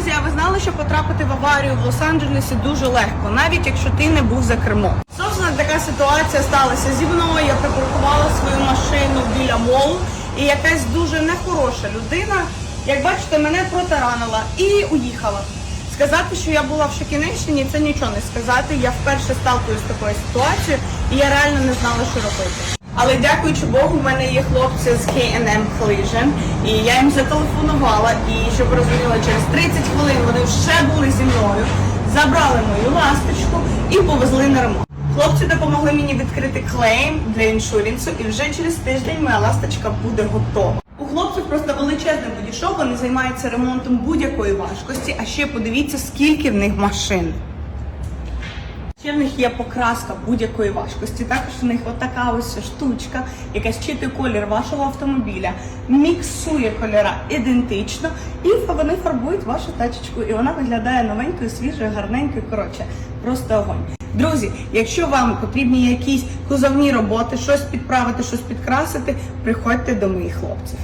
Друзі, а ви знали, що потрапити в аварію в Лос-Анджелесі дуже легко, навіть якщо ти не був за кермом. Собственно, така ситуація сталася зі мною. Я припаркувала свою машину біля молу, і якась дуже нехороша людина, як бачите, мене протаранила і уїхала. Сказати, що я була в Шокінейшені, це нічого не сказати. Я вперше сталкуюсь з такою ситуацією, і я реально не знала, що робити. Але дякуючи Богу, в мене є хлопці з K&M Collision, і я їм зателефонувала, і щоб ви розуміли, через 30 хвилин вони вже були зі мною, забрали мою ласточку і повезли на ремонт. Хлопці допомогли мені відкрити клейм для іншурінсу, і вже через тиждень моя ласточка буде готова. Бодішоп, вони займаються ремонтом будь-якої важкості, а ще подивіться, скільки в них машин. Ще в них є покраска будь-якої важкості. Також в них отака ось штучка, яка щитує колір вашого автомобіля, міксує кольора ідентично, і вони фарбують вашу тачечку, і вона виглядає новенькою, свіжою, гарненькою. Коротше, просто огонь. Друзі, якщо вам потрібні якісь кузовні роботи, щось підправити, щось підкрасити, приходьте до моїх хлопців.